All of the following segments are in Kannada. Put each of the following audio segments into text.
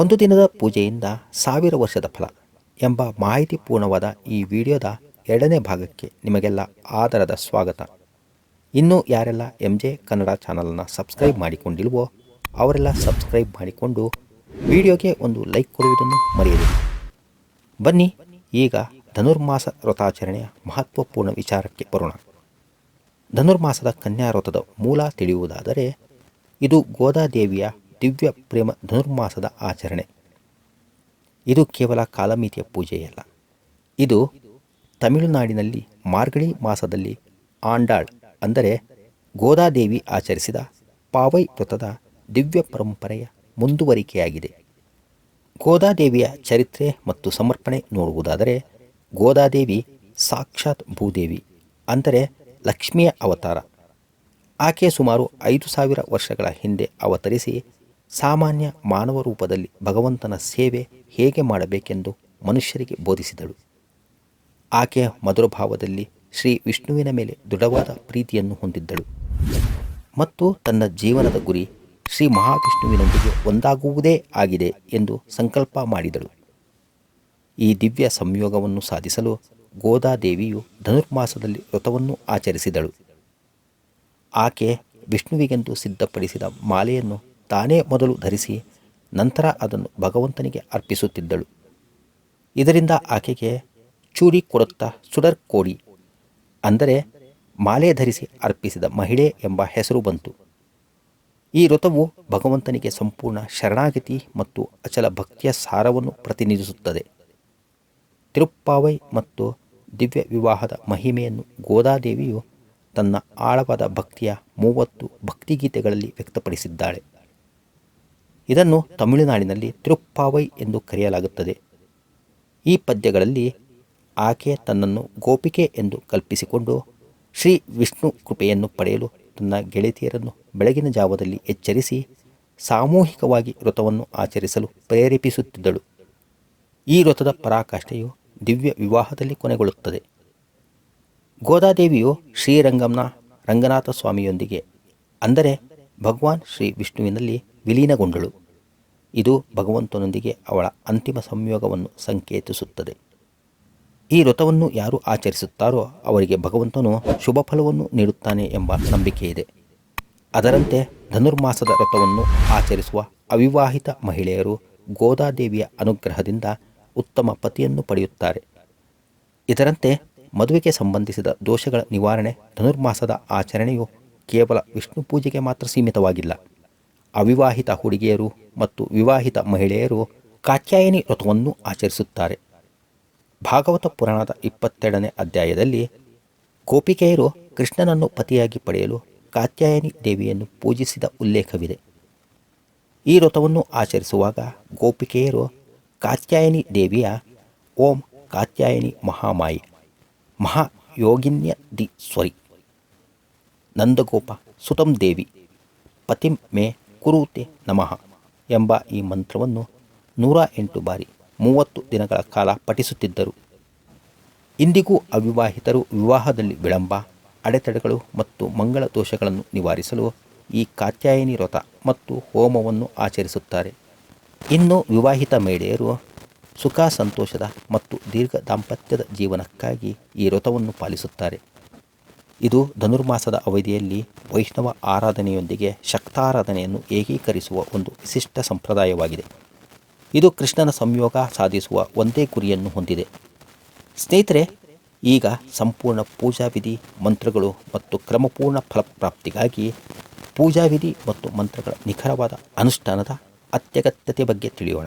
ಒಂದು ದಿನದ ಪೂಜೆಯಿಂದ ಸಾವಿರ ವರ್ಷದ ಫಲ ಎಂಬ ಮಾಹಿತಿಪೂರ್ಣವಾದ ಈ ವಿಡಿಯೋದ ಎರಡನೇ ಭಾಗಕ್ಕೆ ನಿಮಗೆಲ್ಲ ಆದರದ ಸ್ವಾಗತ. ಇನ್ನೂ ಯಾರೆಲ್ಲ ಎಂ ಜೆ ಕನ್ನಡ ಚಾನಲನ್ನು ಸಬ್ಸ್ಕ್ರೈಬ್ ಮಾಡಿಕೊಂಡಿಲ್ವೋ ಅವರೆಲ್ಲ ಸಬ್ಸ್ಕ್ರೈಬ್ ಮಾಡಿಕೊಂಡು ವಿಡಿಯೋಗೆ ಒಂದು ಲೈಕ್ ಕೊಡುವುದನ್ನು ಮರೆಯಿರಿ ಬನ್ನಿ, ಈಗ ಧನುರ್ಮಾಸ ವ್ರತಾಚರಣೆಯ ಮಹತ್ವಪೂರ್ಣ ವಿಚಾರಕ್ಕೆ ಬರೋಣ. ಧನುರ್ಮಾಸದ ಕನ್ಯಾ ವ್ರತದ ಮೂಲ ತಿಳಿಯುವುದಾದರೆ ಇದು ಗೋದಾದೇವಿಯ ದಿವ್ಯ ಪ್ರೇಮ ಧನುರ್ಮಾಸದ ಆಚರಣೆ. ಇದು ಕೇವಲ ಕಾಲಮಿತಿಯ ಪೂಜೆಯಲ್ಲ. ಇದು ತಮಿಳುನಾಡಿನಲ್ಲಿ ಮಾರ್ಗಳಿ ಮಾಸದಲ್ಲಿ ಆಂಡಾಳ್ ಅಂದರೆ ಗೋದಾದೇವಿ ಆಚರಿಸಿದ ಪಾವೈ ವೃತದ ದಿವ್ಯ ಪರಂಪರೆಯ ಮುಂದುವರಿಕೆಯಾಗಿದೆ. ಗೋದಾದೇವಿಯ ಚರಿತ್ರೆ ಮತ್ತು ಸಮರ್ಪಣೆ ನೋಡುವುದಾದರೆ ಗೋದಾದೇವಿ ಸಾಕ್ಷಾತ್ ಭೂದೇವಿ ಅಂದರೆ ಲಕ್ಷ್ಮಿಯ ಅವತಾರ. ಆಕೆ ಸುಮಾರು ಐದು ಸಾವಿರ ವರ್ಷಗಳ ಹಿಂದೆ ಅವತರಿಸಿ ಸಾಮಾನ್ಯ ಮಾನವ ರೂಪದಲ್ಲಿ ಭಗವಂತನ ಸೇವೆ ಹೇಗೆ ಮಾಡಬೇಕೆಂದು ಮನುಷ್ಯರಿಗೆ ಬೋಧಿಸಿದಳು. ಆಕೆಯ ಮಧುರಭಾವದಲ್ಲಿ ಶ್ರೀ ವಿಷ್ಣುವಿನ ಮೇಲೆ ದೃಢವಾದ ಪ್ರೀತಿಯನ್ನು ಹೊಂದಿದ್ದಳು. ಮತ್ತು ತನ್ನ ಜೀವನದ ಗುರಿ ಶ್ರೀ ಮಹಾವಿಷ್ಣುವಿನೊಂದಿಗೆ ಒಂದಾಗುವುದೇ ಆಗಿದೆ ಎಂದು ಸಂಕಲ್ಪ ಮಾಡಿದಳು. ಈ ದಿವ್ಯ ಸಂಯೋಗವನ್ನು ಸಾಧಿಸಲು ಗೋದಾದೇವಿಯು ಧನುರ್ಮಾಸದಲ್ಲಿ ವ್ರತವನ್ನು ಆಚರಿಸಿದಳು. ಆಕೆ ವಿಷ್ಣುವಿಗೆಂದು ಸಿದ್ಧಪಡಿಸಿದ ಮಾಲೆಯನ್ನು ತಾನೇ ಮೊದಲು ಧರಿಸಿ ನಂತರ ಅದನ್ನು ಭಗವಂತನಿಗೆ ಅರ್ಪಿಸುತ್ತಿದ್ದಳು. ಇದರಿಂದ ಆಕೆಗೆ ಚೂರಿ ಕೊಡುತ್ತಾ ಸುಡರ್ ಕೋಡಿ ಅಂದರೆ ಮಾಲೆ ಧರಿಸಿ ಅರ್ಪಿಸಿದ ಮಹಿಳೆ ಎಂಬ ಹೆಸರು ಬಂತು. ಈ ವ್ರತವು ಭಗವಂತನಿಗೆ ಸಂಪೂರ್ಣ ಶರಣಾಗತಿ ಮತ್ತು ಅಚಲ ಭಕ್ತಿಯ ಸಾರವನ್ನು ಪ್ರತಿನಿಧಿಸುತ್ತದೆ. ತಿರುಪ್ಪಾವೈ ಮತ್ತು ದಿವ್ಯ ವಿವಾಹದ ಮಹಿಮೆಯನ್ನು ಗೋದಾದೇವಿಯು ತನ್ನ ಆಳವಾದ ಭಕ್ತಿಯ ಮೂವತ್ತು ಭಕ್ತಿಗೀತೆಗಳಲ್ಲಿ ವ್ಯಕ್ತಪಡಿಸಿದ್ದಾಳೆ. ಇದನ್ನು ತಮಿಳುನಾಡಿನಲ್ಲಿ ತಿರುಪ್ಪಾವೈ ಎಂದು ಕರೆಯಲಾಗುತ್ತದೆ. ಈ ಪದ್ಯಗಳಲ್ಲಿ ಆಕೆ ತನ್ನನ್ನು ಗೋಪಿಕೆ ಎಂದು ಕಲ್ಪಿಸಿಕೊಂಡು ಶ್ರೀ ವಿಷ್ಣು ಕೃಪೆಯನ್ನು ಪಡೆಯಲು ತನ್ನ ಗೆಳತಿಯರನ್ನು ಬೆಳಗಿನ ಜಾವದಲ್ಲಿ ಎಚ್ಚರಿಸಿ ಸಾಮೂಹಿಕವಾಗಿ ವ್ರತವನ್ನು ಆಚರಿಸಲು ಪ್ರೇರೇಪಿಸುತ್ತಿದ್ದಳು. ಈ ವ್ರತದ ಪರಾಕಾಷ್ಠೆಯು ದಿವ್ಯ ವಿವಾಹದಲ್ಲಿ ಕೊನೆಗೊಳ್ಳುತ್ತದೆ. ಗೋದಾದೇವಿಯು ಶ್ರೀರಂಗಂನ ರಂಗನಾಥ ಸ್ವಾಮಿಯೊಂದಿಗೆ ಅಂದರೆ ಭಗವಾನ್ ಶ್ರೀ ವಿಷ್ಣುವಿನಲ್ಲಿ ವಿಲೀನಗೊಂಡಳು. ಇದು ಭಗವಂತನೊಂದಿಗೆ ಅವಳ ಅಂತಿಮ ಸಂಯೋಗವನ್ನು ಸಂಕೇತಿಸುತ್ತದೆ. ಈ ವ್ರತವನ್ನು ಯಾರು ಆಚರಿಸುತ್ತಾರೋ ಅವರಿಗೆ ಭಗವಂತನು ಶುಭ ಫಲವನ್ನು ನೀಡುತ್ತಾನೆ ಎಂಬ ನಂಬಿಕೆ ಇದೆ ಅದರಂತೆ ಧನುರ್ಮಾಸದ ವ್ರತವನ್ನು ಆಚರಿಸುವ ಅವಿವಾಹಿತ ಮಹಿಳೆಯರು ಗೋದಾದೇವಿಯ ಅನುಗ್ರಹದಿಂದ ಉತ್ತಮ ಪತಿಯನ್ನು ಪಡೆಯುತ್ತಾರೆ. ಇದರಂತೆ ಮದುವೆಗೆ ಸಂಬಂಧಿಸಿದ ದೋಷಗಳ ನಿವಾರಣೆ ಧನುರ್ಮಾಸದ ಆಚರಣೆಯು ಕೇವಲ ವಿಷ್ಣು ಪೂಜೆಗೆ ಮಾತ್ರ ಸೀಮಿತವಾಗಿಲ್ಲ. ಅವಿವಾಹಿತ ಹುಡುಗಿಯರು ಮತ್ತು ವಿವಾಹಿತ ಮಹಿಳೆಯರು ಕಾತ್ಯಾಯನಿ ವ್ರತವನ್ನು ಆಚರಿಸುತ್ತಾರೆ. ಭಾಗವತ ಪುರಾಣದ ಇಪ್ಪತ್ತೆರಡನೇ ಅಧ್ಯಾಯದಲ್ಲಿ ಗೋಪಿಕೆಯರು ಕೃಷ್ಣನನ್ನು ಪತಿಯಾಗಿ ಪಡೆಯಲು ಕಾತ್ಯಾಯನಿ ದೇವಿಯನ್ನು ಪೂಜಿಸಿದ ಉಲ್ಲೇಖವಿದೆ. ಈ ವ್ರತವನ್ನು ಆಚರಿಸುವಾಗ ಗೋಪಿಕೆಯರು ಕಾತ್ಯಾಯನಿ ದೇವಿಯ ಓಂ ಕಾತ್ಯಾಯನಿ ಮಹಾಮಾಯಿ, ಮಹಾಯೋಗಿನ್ಯ ದಿ ಸ್ವರಿ, ನಂದಗೋಪ ಸುತಂ ದೇವಿ, ಪತಿಂ ಮೇ ಕುರುತೆ ನಮಃ ಎಂಬ ಈ ಮಂತ್ರವನ್ನು ನೂರ ಎಂಟು ಬಾರಿ ಮೂವತ್ತು ದಿನಗಳ ಕಾಲ ಪಠಿಸುತ್ತಿದ್ದರು. ಇಂದಿಗೂ ಅವಿವಾಹಿತರು ವಿವಾಹದಲ್ಲಿ ವಿಳಂಬ, ಅಡೆತಡೆಗಳು ಮತ್ತು ಮಂಗಳ ದೋಷಗಳನ್ನು ನಿವಾರಿಸಲು ಈ ಕಾತ್ಯಾಯಿನಿ ವ್ರತ ಮತ್ತು ಹೋಮವನ್ನು ಆಚರಿಸುತ್ತಾರೆ. ಇನ್ನು ವಿವಾಹಿತ ಮಹಿಳೆಯರು ಸುಖ, ಸಂತೋಷದ ಮತ್ತು ದೀರ್ಘ ದಾಂಪತ್ಯದ ಜೀವನಕ್ಕಾಗಿ ಈ ವ್ರತವನ್ನು ಪಾಲಿಸುತ್ತಾರೆ. ಇದು ಧನುರ್ಮಾಸದ ಅವಧಿಯಲ್ಲಿ ವೈಷ್ಣವ ಆರಾಧನೆಯೊಂದಿಗೆ ಶಕ್ತಾರಾಧನೆಯನ್ನು ಏಕೀಕರಿಸುವ ಒಂದು ವಿಶಿಷ್ಟ ಸಂಪ್ರದಾಯವಾಗಿದೆ. ಇದು ಕೃಷ್ಣನ ಸಂಯೋಗ ಸಾಧಿಸುವ ಒಂದೇ ಗುರಿಯನ್ನು ಹೊಂದಿದೆ. ಸ್ನೇಹಿತರೆ, ಈಗ ಸಂಪೂರ್ಣ ಪೂಜಾ ವಿಧಿ ಮಂತ್ರಗಳು ಮತ್ತು ಕ್ರಮಪೂರ್ಣ ಫಲಪ್ರಾಪ್ತಿಗಾಗಿ ಪೂಜಾ ವಿಧಿ ಮತ್ತು ಮಂತ್ರಗಳ ನಿಖರವಾದ ಅನುಷ್ಠಾನದ ಅತ್ಯಗತ್ಯತೆ ಬಗ್ಗೆ ತಿಳಿಯೋಣ.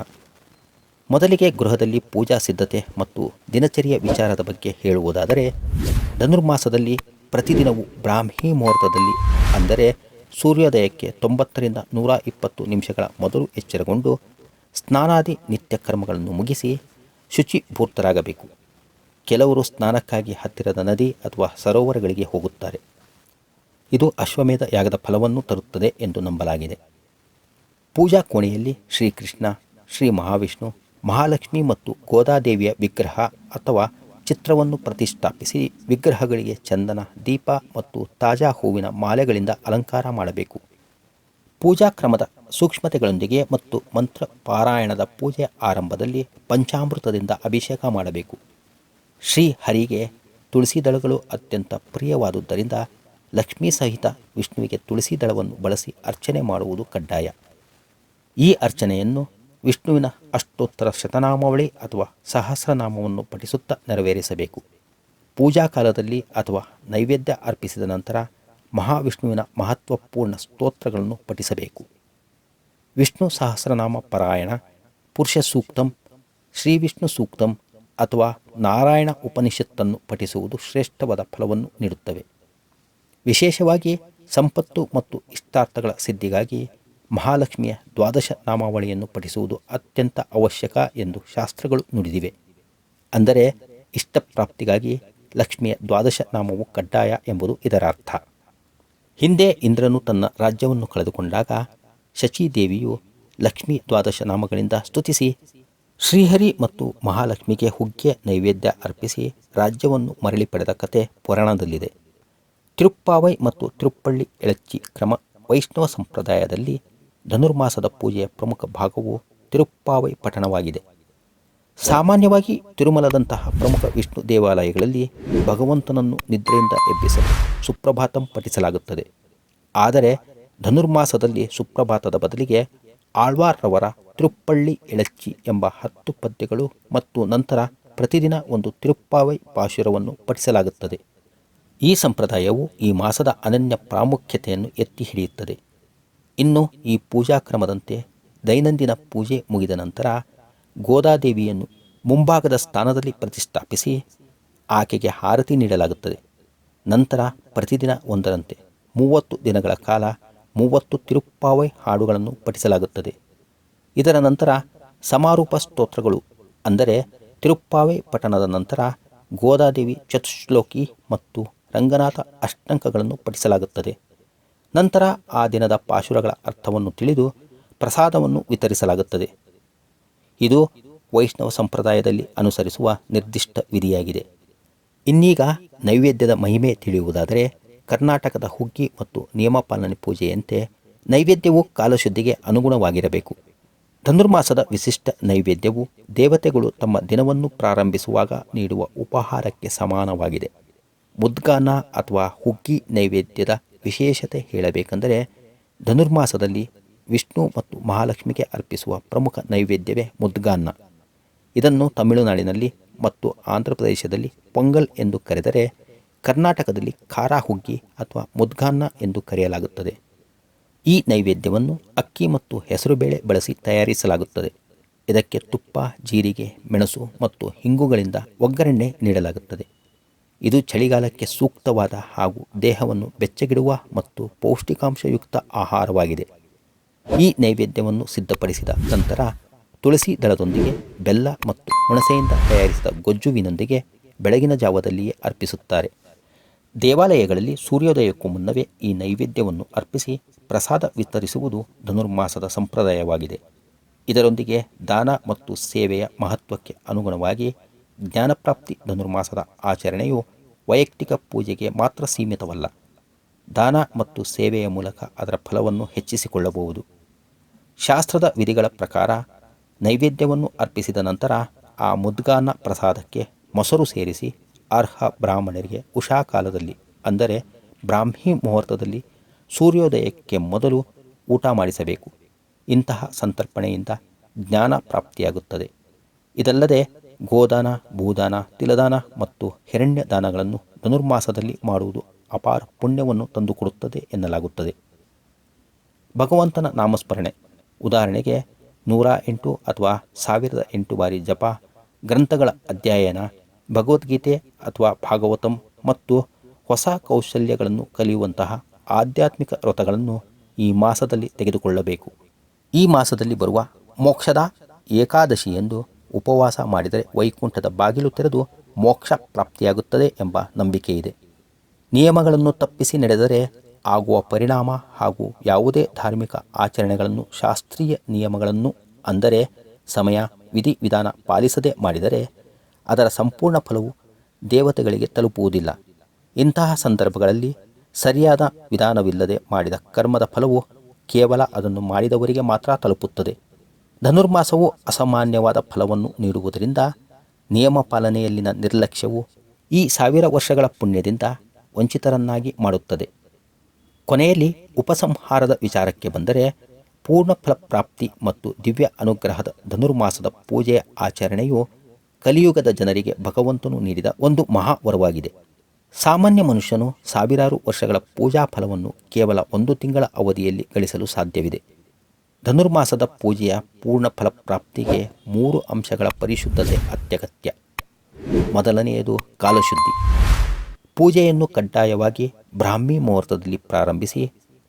ಮೊದಲಿಗೆ ಗೃಹದಲ್ಲಿ ಪೂಜಾ ಸಿದ್ಧತೆ ಮತ್ತು ದಿನಚರಿಯ ವಿಚಾರದ ಬಗ್ಗೆ ಹೇಳುವುದಾದರೆ, ಧನುರ್ಮಾಸದಲ್ಲಿ ಪ್ರತಿದಿನವೂ ಬ್ರಾಹ್ಮಿ ಮುಹೂರ್ತದಲ್ಲಿ, ಅಂದರೆ ಸೂರ್ಯೋದಯಕ್ಕೆ ತೊಂಬತ್ತರಿಂದ ನೂರ ಇಪ್ಪತ್ತು ನಿಮಿಷಗಳ ಮೊದಲು ಎಚ್ಚರಗೊಂಡು ಸ್ನಾನಾದಿ ನಿತ್ಯ ಕರ್ಮಗಳನ್ನು ಮುಗಿಸಿ ಶುಚಿಭೂರ್ತರಾಗಬೇಕು. ಕೆಲವರು ಸ್ನಾನಕ್ಕಾಗಿ ಹತ್ತಿರದ ನದಿ ಅಥವಾ ಸರೋವರಗಳಿಗೆ ಹೋಗುತ್ತಾರೆ. ಇದು ಅಶ್ವಮೇಧ ಯಾಗದ ಫಲವನ್ನು ತರುತ್ತದೆ ಎಂದು ನಂಬಲಾಗಿದೆ. ಪೂಜಾ ಕೋಣೆಯಲ್ಲಿ ಶ್ರೀಕೃಷ್ಣ, ಶ್ರೀ ಮಹಾವಿಷ್ಣು, ಮಹಾಲಕ್ಷ್ಮಿ ಮತ್ತು ಗೋದಾದೇವಿಯ ವಿಗ್ರಹ ಅಥವಾ ಚಿತ್ರವನ್ನು ಪ್ರತಿಷ್ಠಾಪಿಸಿ ವಿಗ್ರಹಗಳಿಗೆ ಚಂದನ, ದೀಪ ಮತ್ತು ತಾಜಾ ಹೂವಿನ ಮಾಲೆಗಳಿಂದ ಅಲಂಕಾರ ಮಾಡಬೇಕು. ಪೂಜಾ ಕ್ರಮದ ಸೂಕ್ಷ್ಮತೆಗಳೊಂದಿಗೆ ಮತ್ತು ಮಂತ್ರ ಪಾರಾಯಣದ ಪೂಜೆ ಆರಂಭದಲ್ಲಿ ಪಂಚಾಮೃತದಿಂದ ಅಭಿಷೇಕ ಮಾಡಬೇಕು. ಶ್ರೀ ಹರಿಗೆ ತುಳಸಿ ದಳಗಳು ಅತ್ಯಂತ ಪ್ರಿಯವಾದುದರಿಂದ ಲಕ್ಷ್ಮೀ ಸಹಿತ ವಿಷ್ಣುವಿಗೆ ತುಳಸಿ ದಳವನ್ನು ಬಳಸಿ ಅರ್ಚನೆ ಮಾಡುವುದು ಕಡ್ಡಾಯ. ಈ ಅರ್ಚನೆಯನ್ನು ವಿಷ್ಣುವಿನ ಅಷ್ಟೋತ್ತರ ಶತನಾಮಾವಳಿ ಅಥವಾ ಸಹಸ್ರನಾಮವನ್ನು ಪಠಿಸುತ್ತಾ ನೆರವೇರಿಸಬೇಕು. ಪೂಜಾ ಕಾಲದಲ್ಲಿ ಅಥವಾ ನೈವೇದ್ಯ ಅರ್ಪಿಸಿದ ನಂತರ ಮಹಾವಿಷ್ಣುವಿನ ಮಹತ್ವಪೂರ್ಣ ಸ್ತೋತ್ರಗಳನ್ನು ಪಠಿಸಬೇಕು. ವಿಷ್ಣು ಸಹಸ್ರನಾಮ ಪಾರಾಯಣ, ಪುರುಷ ಸೂಕ್ತಂ, ಶ್ರೀ ವಿಷ್ಣು ಸೂಕ್ತಂ ಅಥವಾ ನಾರಾಯಣ ಉಪನಿಷತ್ತನ್ನು ಪಠಿಸುವುದು ಶ್ರೇಷ್ಠವಾದ ಫಲವನ್ನು ನೀಡುತ್ತವೆ. ವಿಶೇಷವಾಗಿ ಸಂಪತ್ತು ಮತ್ತು ಇಷ್ಟಾರ್ಥಗಳ ಸಿದ್ಧಿಗಾಗಿ ಮಹಾಲಕ್ಷ್ಮಿಯ ದ್ವಾದಶ ನಾಮಾವಳಿಯನ್ನು ಪಠಿಸುವುದು ಅತ್ಯಂತ ಅವಶ್ಯಕ ಎಂದು ಶಾಸ್ತ್ರಗಳು ನುಡಿದಿವೆ. ಅಂದರೆ ಇಷ್ಟಪ್ರಾಪ್ತಿಗಾಗಿ ಲಕ್ಷ್ಮಿಯ ದ್ವಾದಶ ನಾಮವು ಕಡ್ಡಾಯ ಎಂಬುದು ಇದರ ಅರ್ಥ ಹಿಂದೆ ಇಂದ್ರನು ತನ್ನ ರಾಜ್ಯವನ್ನು ಕಳೆದುಕೊಂಡಾಗ ಶಚಿದೇವಿಯು ಲಕ್ಷ್ಮಿ ದ್ವಾದಶ ನಾಮಗಳಿಂದ ಸ್ತುತಿಸಿ ಶ್ರೀಹರಿ ಮತ್ತು ಮಹಾಲಕ್ಷ್ಮಿಗೆ ಹುಗ್ಗೆ ನೈವೇದ್ಯ ಅರ್ಪಿಸಿ ರಾಜ್ಯವನ್ನು ಮರಳಿ ಪಡೆದ ಕತೆ ಪುರಾಣದಲ್ಲಿದೆ. ತಿರುಪ್ಪಾವೈ ಮತ್ತು ತಿರುಪ್ಪಳ್ಳಿ ಎಳಚ್ಚಿ ಕ್ರಮ ವೈಷ್ಣವ ಸಂಪ್ರದಾಯದಲ್ಲಿ ಧನುರ್ಮಾಸದ ಪೂಜೆಯ ಪ್ರಮುಖ ಭಾಗವು ತಿರುಪ್ಪಾವೈ ಪಠಣವಾಗಿದೆ ಸಾಮಾನ್ಯವಾಗಿ ತಿರುಮಲದಂತಹ ಪ್ರಮುಖ ವಿಷ್ಣು ದೇವಾಲಯಗಳಲ್ಲಿ ಭಗವಂತನನ್ನು ನಿದ್ರೆಯಿಂದ ಎಬ್ಬಿಸಲು ಸುಪ್ರಭಾತಂ ಪಠಿಸಲಾಗುತ್ತದೆ. ಆದರೆ ಧನುರ್ಮಾಸದಲ್ಲಿ ಸುಪ್ರಭಾತದ ಬದಲಿಗೆ ಆಳ್ವಾರ್ರವರ ತಿರುಪ್ಪಳ್ಳಿ ಎಳಚ್ಚಿ ಎಂಬ ಹತ್ತು ಪದ್ಯಗಳು ಮತ್ತು ನಂತರ ಪ್ರತಿದಿನ ಒಂದು ತಿರುಪ್ಪಾವೈ ಪಾಶುರವನ್ನು ಪಠಿಸಲಾಗುತ್ತದೆ. ಈ ಸಂಪ್ರದಾಯವು ಈ ಮಾಸದ ಅನನ್ಯ ಪ್ರಾಮುಖ್ಯತೆಯನ್ನು ಎತ್ತಿ ಹಿಡಿಯುತ್ತದೆ. ಇನ್ನು ಈ ಪೂಜಾ ಕ್ರಮದಂತೆ ದೈನಂದಿನ ಪೂಜೆ ಮುಗಿದ ನಂತರ ಗೋದಾದೇವಿಯನ್ನು ಮುಂಭಾಗದ ಸ್ಥಾನದಲ್ಲಿ ಪ್ರತಿಷ್ಠಾಪಿಸಿ ಆಕೆಗೆ ಹಾರತಿ ನೀಡಲಾಗುತ್ತದೆ. ನಂತರ ಪ್ರತಿದಿನ ಒಂದರಂತೆ ಮೂವತ್ತು ದಿನಗಳ ಕಾಲ ಮೂವತ್ತು ತಿರುಪ್ಪಾವೈ ಹಾಡುಗಳನ್ನು ಪಠಿಸಲಾಗುತ್ತದೆ. ಇದರ ನಂತರ ಸಮಾರೋಪ ಸ್ತೋತ್ರಗಳು, ಅಂದರೆ ತಿರುಪ್ಪಾವೈ ಪಠಣದ ನಂತರ ಗೋದಾದೇವಿ ಚತುಶ್ಲೋಕಿ ಮತ್ತು ರಂಗನಾಥ ಅಷ್ಟಂಕಗಳನ್ನು ಪಠಿಸಲಾಗುತ್ತದೆ. ನಂತರ ಆ ದಿನದ ಪಾಶುರಗಳ ಅರ್ಥವನ್ನು ತಿಳಿದು ಪ್ರಸಾದವನ್ನು ವಿತರಿಸಲಾಗುತ್ತದೆ. ಇದು ವೈಷ್ಣವ ಸಂಪ್ರದಾಯದಲ್ಲಿ ಅನುಸರಿಸುವ ನಿರ್ದಿಷ್ಟ ವಿಧಿಯಾಗಿದೆ. ಇನ್ನೀಗ ನೈವೇದ್ಯದ ಮಹಿಮೆ ತಿಳಿಯುವುದಾದರೆ ಕರ್ನಾಟಕದ ಹುಗ್ಗಿ ಮತ್ತು ನಿಯಮಪಾಲನೆ ಪೂಜೆಯಂತೆ ನೈವೇದ್ಯವು ಕಾಲಶುದ್ಧಿಗೆ ಅನುಗುಣವಾಗಿರಬೇಕು. ಧನುರ್ಮಾಸದ ವಿಶಿಷ್ಟ ನೈವೇದ್ಯವು ದೇವತೆಗಳು ತಮ್ಮ ದಿನವನ್ನು ಪ್ರಾರಂಭಿಸುವಾಗ ನೀಡುವ ಉಪಹಾರಕ್ಕೆ ಸಮಾನವಾಗಿದೆ. ಮುದ್ಗಾನ ಅಥವಾ ಹುಗ್ಗಿ ನೈವೇದ್ಯದ ವಿಶೇಷತೆ ಹೇಳಬೇಕೆಂದರೆ ಧನುರ್ಮಾಸದಲ್ಲಿ ವಿಷ್ಣು ಮತ್ತು ಮಹಾಲಕ್ಷ್ಮಿಗೆ ಅರ್ಪಿಸುವ ಪ್ರಮುಖ ನೈವೇದ್ಯವೇ ಮುದ್ಗಾನ್ನ. ಇದನ್ನು ತಮಿಳುನಾಡಿನಲ್ಲಿ ಮತ್ತು ಆಂಧ್ರ ಪ್ರದೇಶದಲ್ಲಿ ಪೊಂಗಲ್ ಎಂದು ಕರೆದರೆ ಕರ್ನಾಟಕದಲ್ಲಿ ಖಾರ ಹುಗ್ಗಿ ಅಥವಾ ಮುದ್ಗಾನ್ನ ಎಂದು ಕರೆಯಲಾಗುತ್ತದೆ. ಈ ನೈವೇದ್ಯವನ್ನು ಅಕ್ಕಿ ಮತ್ತು ಹೆಸರುಬೇಳೆ ಬಳಸಿ ತಯಾರಿಸಲಾಗುತ್ತದೆ. ಇದಕ್ಕೆ ತುಪ್ಪ, ಜೀರಿಗೆ, ಮೆಣಸು ಮತ್ತು ಹಿಂಗುಗಳಿಂದ ಒಗ್ಗರಣೆ ನೀಡಲಾಗುತ್ತದೆ. ಇದು ಚಳಿಗಾಲಕ್ಕೆ ಸೂಕ್ತವಾದ ಹಾಗೂ ದೇಹವನ್ನು ಬೆಚ್ಚಗಿಡುವ ಮತ್ತು ಪೌಷ್ಟಿಕಾಂಶಯುಕ್ತ ಆಹಾರವಾಗಿದೆ. ಈ ನೈವೇದ್ಯವನ್ನು ಸಿದ್ಧಪಡಿಸಿದ ನಂತರ ತುಳಸಿ ದಳದೊಂದಿಗೆ ಬೆಲ್ಲ ಮತ್ತು ಹುಣಸೆಯಿಂದ ತಯಾರಿಸಿದ ಗೊಜ್ಜುವಿನೊಂದಿಗೆ ಬೆಳಗಿನ ಜಾವದಲ್ಲಿಯೇ ಅರ್ಪಿಸುತ್ತಾರೆ. ದೇವಾಲಯಗಳಲ್ಲಿ ಸೂರ್ಯೋದಯಕ್ಕೂ ಮುನ್ನವೇ ಈ ನೈವೇದ್ಯವನ್ನು ಅರ್ಪಿಸಿ ಪ್ರಸಾದ ವಿತರಿಸುವುದು ಧನುರ್ಮಾಸದ ಸಂಪ್ರದಾಯವಾಗಿದೆ. ಇದರೊಂದಿಗೆ ದಾನ ಮತ್ತು ಸೇವೆಯ ಮಹತ್ವಕ್ಕೆ ಅನುಗುಣವಾಗಿ ಜ್ಞಾನಪ್ರಾಪ್ತಿ ಧನುರ್ಮಾಸದ ಆಚರಣೆಯು ವೈಯಕ್ತಿಕ ಪೂಜೆಗೆ ಮಾತ್ರ ಸೀಮಿತವಲ್ಲ. ದಾನ ಮತ್ತು ಸೇವೆಯ ಮೂಲಕ ಅದರ ಫಲವನ್ನು ಹೆಚ್ಚಿಸಿಕೊಳ್ಳಬಹುದು. ಶಾಸ್ತ್ರದ ವಿಧಿಗಳ ಪ್ರಕಾರ ನೈವೇದ್ಯವನ್ನು ಅರ್ಪಿಸಿದ ನಂತರ ಆ ಮುದ್ಗಾನ ಪ್ರಸಾದಕ್ಕೆ ಮೊಸರು ಸೇರಿಸಿ ಅರ್ಹ ಬ್ರಾಹ್ಮಣರಿಗೆ ಉಷಾಕಾಲದಲ್ಲಿ, ಅಂದರೆ ಬ್ರಾಹ್ಮಿ ಮುಹೂರ್ತದಲ್ಲಿ ಸೂರ್ಯೋದಯಕ್ಕೆ ಮೊದಲು ಊಟ ಮಾಡಿಸಬೇಕು. ಇಂತಹ ಸಂತರ್ಪಣೆಯಿಂದ ಜ್ಞಾನ ಪ್ರಾಪ್ತಿಯಾಗುತ್ತದೆ. ಇದಲ್ಲದೆ ಗೋದಾನ, ಭೂದಾನ, ತಿಲದಾನ ಮತ್ತು ಹಿರಣ್ಯ ದಾನಗಳನ್ನು ಧನುರ್ಮಾಸದಲ್ಲಿ ಮಾಡುವುದು ಅಪಾರ ಪುಣ್ಯವನ್ನು ತಂದುಕೊಡುತ್ತದೆ ಎನ್ನಲಾಗುತ್ತದೆ. ಭಗವಂತನ ನಾಮಸ್ಮರಣೆ. ಉದಾಹರಣೆಗೆ, ನೂರ ಎಂಟು ಅಥವಾ ಸಾವಿರದ ಎಂಟು ಬಾರಿ ಜಪ, ಗ್ರಂಥಗಳ ಅಧ್ಯಯನ, ಭಗವದ್ಗೀತೆ ಅಥವಾ ಭಾಗವತಂ ಮತ್ತು ಹೊಸ ಕೌಶಲ್ಯಗಳನ್ನು ಕಲಿಯುವಂತಹ ಆಧ್ಯಾತ್ಮಿಕ ವ್ರತಗಳನ್ನು ಈ ಮಾಸದಲ್ಲಿ ತೆಗೆದುಕೊಳ್ಳಬೇಕು. ಈ ಮಾಸದಲ್ಲಿ ಬರುವ ಮೋಕ್ಷದ ಏಕಾದಶಿ ಎಂದು ಉಪವಾಸ ಮಾಡಿದರೆ ವೈಕುಂಠದ ಬಾಗಿಲು ತೆರೆದು ಮೋಕ್ಷ ಪ್ರಾಪ್ತಿಯಾಗುತ್ತದೆ ಎಂಬ ನಂಬಿಕೆ ಇದೆ. ನಿಯಮಗಳನ್ನು ತಪ್ಪಿಸಿ ನಡೆದರೆ ಆಗುವ ಪರಿಣಾಮ ಹಾಗೂ ಯಾವುದೇ ಧಾರ್ಮಿಕ ಆಚರಣೆಗಳನ್ನು ಶಾಸ್ತ್ರೀಯ ನಿಯಮಗಳನ್ನು ಅಂದರೆ ಸಮಯ, ವಿಧಿ ವಿಧಾನ ಪಾಲಿಸದೆ ಮಾಡಿದರೆ ಅದರ ಸಂಪೂರ್ಣ ಫಲವು ದೇವತೆಗಳಿಗೆ ತಲುಪುವುದಿಲ್ಲ. ಇಂತಹ ಸಂದರ್ಭಗಳಲ್ಲಿ ಸರಿಯಾದ ವಿಧಾನವಿಲ್ಲದೆ ಮಾಡಿದ ಕರ್ಮದ ಫಲವು ಕೇವಲ ಅದನ್ನು ಮಾಡಿದವರಿಗೆ ಮಾತ್ರ ತಲುಪುತ್ತದೆ. ಧನುರ್ಮಾಸವು ಅಸಾಮಾನ್ಯವಾದ ಫಲವನ್ನು ನೀಡುವುದರಿಂದ ನಿಯಮ ಪಾಲನೆಯಲ್ಲಿನ ನಿರ್ಲಕ್ಷ್ಯವು ಈ ಸಾವಿರ ವರ್ಷಗಳ ಪುಣ್ಯದಿಂದ ವಂಚಿತರನ್ನಾಗಿ ಮಾಡುತ್ತದೆ. ಕೊನೆಯಲ್ಲಿ ಉಪಸಂಹಾರದ ವಿಚಾರಕ್ಕೆ ಬಂದರೆ ಪೂರ್ಣ ಫಲಪ್ರಾಪ್ತಿ ಮತ್ತು ದಿವ್ಯ ಅನುಗ್ರಹದ ಧನುರ್ಮಾಸದ ಪೂಜೆಯ ಆಚರಣೆಯು ಕಲಿಯುಗದ ಜನರಿಗೆ ಭಗವಂತನು ನೀಡಿದ ಒಂದು ಮಹಾವರವಾಗಿದೆ. ಸಾಮಾನ್ಯ ಮನುಷ್ಯನು ಸಾವಿರಾರು ವರ್ಷಗಳ ಪೂಜಾ ಫಲವನ್ನು ಕೇವಲ ಒಂದು ತಿಂಗಳ ಅವಧಿಯಲ್ಲಿ ಗಳಿಸಲು ಸಾಧ್ಯವಿದೆ. ಧನುರ್ಮಾಸದ ಪೂಜೆಯ ಪೂರ್ಣ ಫಲಪ್ರಾಪ್ತಿಗೆ ಮೂರು ಅಂಶಗಳ ಪರಿಶುದ್ಧತೆ ಅತ್ಯಗತ್ಯ. ಮೊದಲನೆಯದು ಕಾಲಶುದ್ಧಿ. ಪೂಜೆಯನ್ನು ಕಡ್ಡಾಯವಾಗಿ ಬ್ರಾಹ್ಮಿ ಮುಹೂರ್ತದಲ್ಲಿ ಪ್ರಾರಂಭಿಸಿ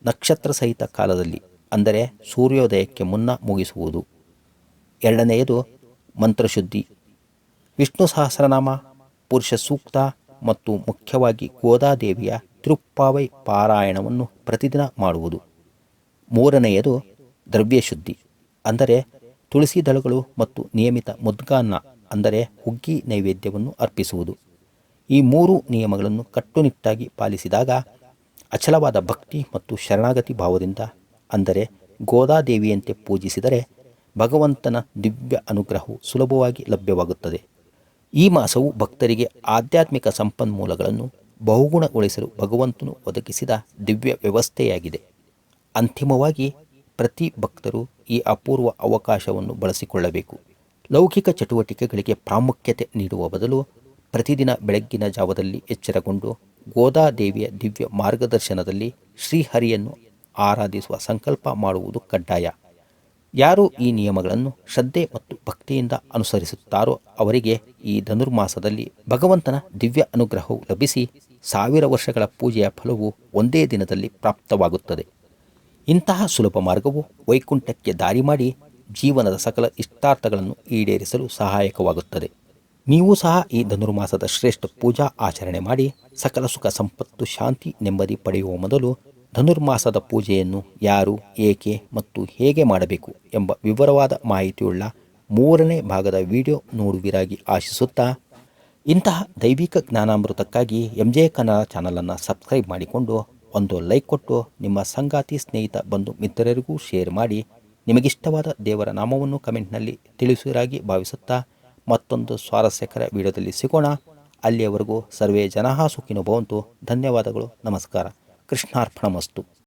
ನಕ್ಷತ್ರ ಸಹಿತ ಕಾಲದಲ್ಲಿ, ಅಂದರೆ ಸೂರ್ಯೋದಯಕ್ಕೆ ಮುನ್ನ ಮುಗಿಸುವುದು. ಎರಡನೆಯದು ಮಂತ್ರಶುದ್ಧಿ. ವಿಷ್ಣು ಸಹಸ್ರನಾಮ, ಪುರುಷ ಸೂಕ್ತ ಮತ್ತು ಮುಖ್ಯವಾಗಿ ಗೋದಾದೇವಿಯ ತಿರುಪ್ಪಾವೈ ಪಾರಾಯಣವನ್ನು ಪ್ರತಿದಿನ ಮಾಡುವುದು. ಮೂರನೆಯದು ದ್ರವ್ಯಶುದ್ಧಿ, ಅಂದರೆ ತುಳಸಿ ದಳಗಳು ಮತ್ತು ನಿಯಮಿತ ಮುದ್ಗಾನ್ನ, ಅಂದರೆ ಹುಗ್ಗಿ ನೈವೇದ್ಯವನ್ನು ಅರ್ಪಿಸುವುದು. ಈ ಮೂರು ನಿಯಮಗಳನ್ನು ಕಟ್ಟುನಿಟ್ಟಾಗಿ ಪಾಲಿಸಿದಾಗ ಅಚಲವಾದ ಭಕ್ತಿ ಮತ್ತು ಶರಣಾಗತಿ ಭಾವದಿಂದ, ಅಂದರೆ ಗೋದಾದೇವಿಯಂತೆ ಪೂಜಿಸಿದರೆ ಭಗವಂತನ ದಿವ್ಯ ಅನುಗ್ರಹವು ಸುಲಭವಾಗಿ ಲಭ್ಯವಾಗುತ್ತದೆ. ಈ ಮಾಸವು ಭಕ್ತರಿಗೆ ಆಧ್ಯಾತ್ಮಿಕ ಸಂಪನ್ಮೂಲಗಳನ್ನು ಬಹುಗುಣಗೊಳಿಸಲು ಭಗವಂತನು ಒದಗಿಸಿದ ದಿವ್ಯ ವ್ಯವಸ್ಥೆಯಾಗಿದೆ. ಅಂತಿಮವಾಗಿ ಪ್ರತಿ ಭಕ್ತರು ಈ ಅಪೂರ್ವ ಅವಕಾಶವನ್ನು ಬಳಸಿಕೊಳ್ಳಬೇಕು. ಲೌಕಿಕ ಚಟುವಟಿಕೆಗಳಿಗೆ ಪ್ರಾಮುಖ್ಯತೆ ನೀಡುವ ಬದಲು ಪ್ರತಿದಿನ ಬೆಳಗ್ಗಿನ ಜಾವದಲ್ಲಿ ಎಚ್ಚರಗೊಂಡು ಗೋದಾದೇವಿಯ ದಿವ್ಯ ಮಾರ್ಗದರ್ಶನದಲ್ಲಿ ಶ್ರೀಹರಿಯನ್ನು ಆರಾಧಿಸುವ ಸಂಕಲ್ಪ ಮಾಡುವುದು ಕಡ್ಡಾಯ. ಯಾರು ಈ ನಿಯಮಗಳನ್ನು ಶ್ರದ್ಧೆ ಮತ್ತು ಭಕ್ತಿಯಿಂದ ಅನುಸರಿಸುತ್ತಾರೋ ಅವರಿಗೆ ಈ ಧನುರ್ಮಾಸದಲ್ಲಿ ಭಗವಂತನ ದಿವ್ಯ ಅನುಗ್ರಹವು ಲಭಿಸಿ ಸಾವಿರ ವರ್ಷಗಳ ಪೂಜೆಯ ಫಲವು ಒಂದೇ ದಿನದಲ್ಲಿ ಪ್ರಾಪ್ತವಾಗುತ್ತದೆ. ಇಂತಹ ಸುಲಭ ಮಾರ್ಗವು ವೈಕುಂಠಕ್ಕೆ ದಾರಿ ಮಾಡಿ ಜೀವನದ ಸಕಲ ಇಷ್ಟಾರ್ಥಗಳನ್ನು ಈಡೇರಿಸಲು ಸಹಾಯಕವಾಗುತ್ತದೆ. ನೀವು ಸಹ ಈ ಧನುರ್ಮಾಸದ ಶ್ರೇಷ್ಠ ಪೂಜಾ ಆಚರಣೆ ಮಾಡಿ ಸಕಲ ಸುಖ, ಸಂಪತ್ತು, ಶಾಂತಿ, ನೆಮ್ಮದಿ ಪಡೆಯುವ ಮೊದಲು ಧನುರ್ಮಾಸದ ಪೂಜೆಯನ್ನು ಯಾರು, ಏಕೆ ಮತ್ತು ಹೇಗೆ ಮಾಡಬೇಕು ಎಂಬ ವಿವರವಾದ ಮಾಹಿತಿಯುಳ್ಳ ಮೂರನೇ ಭಾಗದ ವಿಡಿಯೋ ನೋಡುವಿರಾಗಿ ಆಶಿಸುತ್ತಾ, ಇಂತಹ ದೈವಿಕ ಜ್ಞಾನಾಮೃತಕ್ಕಾಗಿ ಎಂ ಜೆ ಕನ್ನಡ ಚಾನಲನ್ನು ಸಬ್ಸ್ಕ್ರೈಬ್ ಮಾಡಿಕೊಂಡು ಒಂದು ಲೈಕ್ ಕೊಟ್ಟು ನಿಮ್ಮ ಸಂಗಾತಿ ಸ್ನೇಹಿತ ಬಂಧು ಮಿತ್ರರಿಗೂ ಶೇರ್ ಮಾಡಿ ನಿಮಗಿಷ್ಟವಾದ ದೇವರ ನಾಮವನ್ನು ಕಮೆಂಟ್ನಲ್ಲಿ ತಿಳಿಸುವಿರಾಗಿ ಭಾವಿಸುತ್ತಾ ಮತ್ತೊಂದು ಸ್ವಾರಸ್ಯಕರ ವಿಡಿಯೋದಲ್ಲಿ ಸಿಗೋಣ. ಅಲ್ಲಿಯವರೆಗೂ ಸರ್ವೇ ಜನಃ ಸುಖಿನೋ ಭವಂತು. ಧನ್ಯವಾದಗಳು. ನಮಸ್ಕಾರ. ಕೃಷ್ಣಾರ್ಪಣಮಸ್ತು.